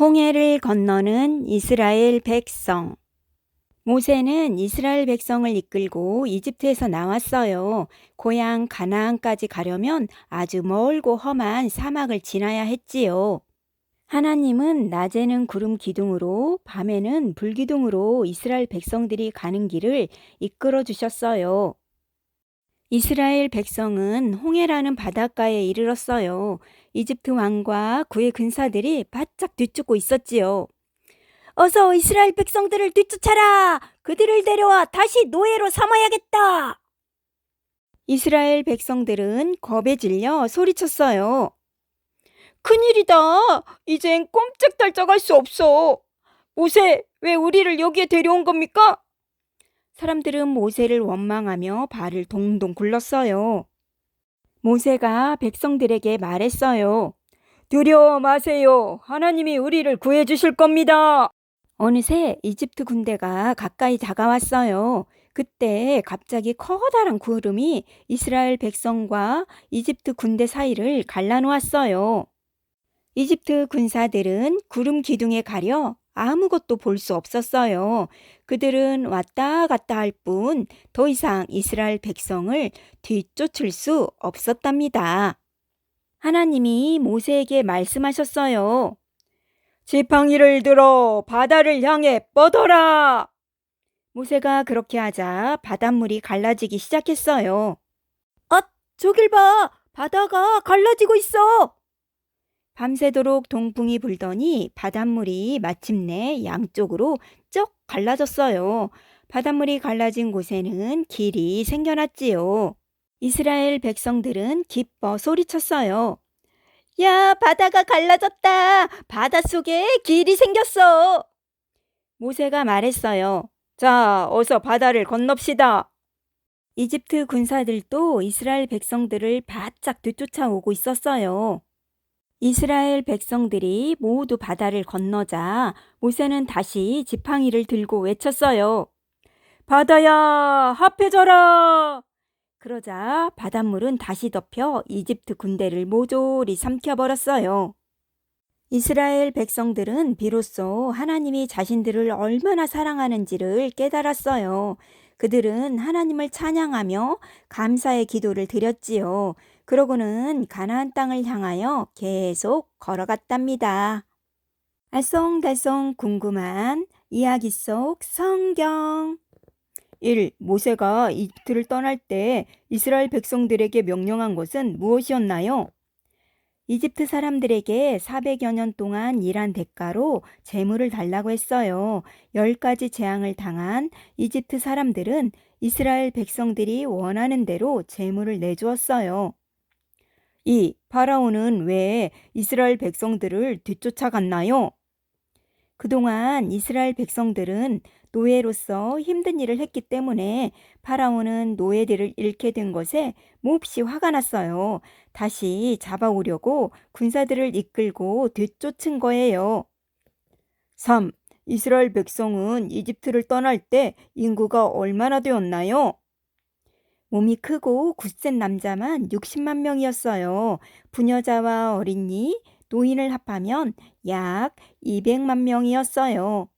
홍해를 건너는 이스라엘 백성. 모세는 이스라엘 백성을 이끌고 이집트에서 나왔어요. 고향 가나안까지 가려면 아주 멀고 험한 사막을 지나야 했지요. 하나님은 낮에는 구름 기둥으로 밤에는 불 기둥으로 이스라엘 백성들이 가는 길을 이끌어 주셨어요. 이스라엘 백성은 홍해라는 바닷가에 이르렀어요. 이집트 왕과 그의 군사들이 바짝 뒤쫓고 있었지요. 어서 이스라엘 백성들을 뒤쫓아라! 그들을 데려와 다시 노예로 삼아야겠다! 이스라엘 백성들은 겁에 질려 소리쳤어요. 큰일이다! 이젠 꼼짝달짝할 수 없어! 모세, 왜 우리를 여기에 데려온 겁니까? 사람들은 모세를 원망하며 발을 동동 굴렀어요. 모세가 백성들에게 말했어요. 두려워 마세요. 하나님이 우리를 구해 주실 겁니다. 어느새 이집트 군대가 가까이 다가왔어요. 그때 갑자기 커다란 구름이 이스라엘 백성과 이집트 군대 사이를 갈라놓았어요. 이집트 군사들은 구름 기둥에 가려 아무것도 볼 수 없었어요. 그들은 왔다 갔다 할 뿐 더 이상 이스라엘 백성을 뒤쫓을 수 없었답니다. 하나님이 모세에게 말씀하셨어요. 지팡이를 들어 바다를 향해 뻗어라! 모세가 그렇게 하자 바닷물이 갈라지기 시작했어요. 아, 저길 봐! 바다가 갈라지고 있어! 밤새도록 동풍이 불더니 바닷물이 마침내 양쪽으로 쩍 갈라졌어요. 바닷물이 갈라진 곳에는 길이 생겨났지요. 이스라엘 백성들은 기뻐 소리쳤어요. 야, 바다가 갈라졌다. 바닷속에 길이 생겼어. 모세가 말했어요. 자, 어서 바다를 건넙시다. 이집트 군사들도 이스라엘 백성들을 바짝 뒤쫓아오고 있었어요. 이스라엘 백성들이 모두 바다를 건너자 모세는 다시 지팡이를 들고 외쳤어요. 바다야, 합해져라! 그러자 바닷물은 다시 덮여 이집트 군대를 모조리 삼켜버렸어요. 이스라엘 백성들은 비로소 하나님이 자신들을 얼마나 사랑하는지를 깨달았어요. 그들은 하나님을 찬양하며 감사의 기도를 드렸지요. 그러고는 가나안 땅을 향하여 계속 걸어갔답니다. 알쏭달쏭 궁금한 이야기 속 성경 1. 모세가 이집트를 떠날 때 이스라엘 백성들에게 명령한 것은 무엇이었나요? 이집트 사람들에게 400여 년 동안 일한 대가로 재물을 달라고 했어요. 10가지 재앙을 당한 이집트 사람들은 이스라엘 백성들이 원하는 대로 재물을 내주었어요. 2. 파라오는 왜 이스라엘 백성들을 뒤쫓아갔나요? 그동안 이스라엘 백성들은 노예로서 힘든 일을 했기 때문에 파라오는 노예들을 잃게 된 것에 몹시 화가 났어요. 다시 잡아오려고 군사들을 이끌고 뒤쫓은 거예요. 3. 이스라엘 백성은 이집트를 떠날 때 인구가 얼마나 되었나요? 몸이 크고 굳센 남자만 60만 명이었어요. 부녀자와 어린이, 노인을 합하면 약 200만 명이었어요.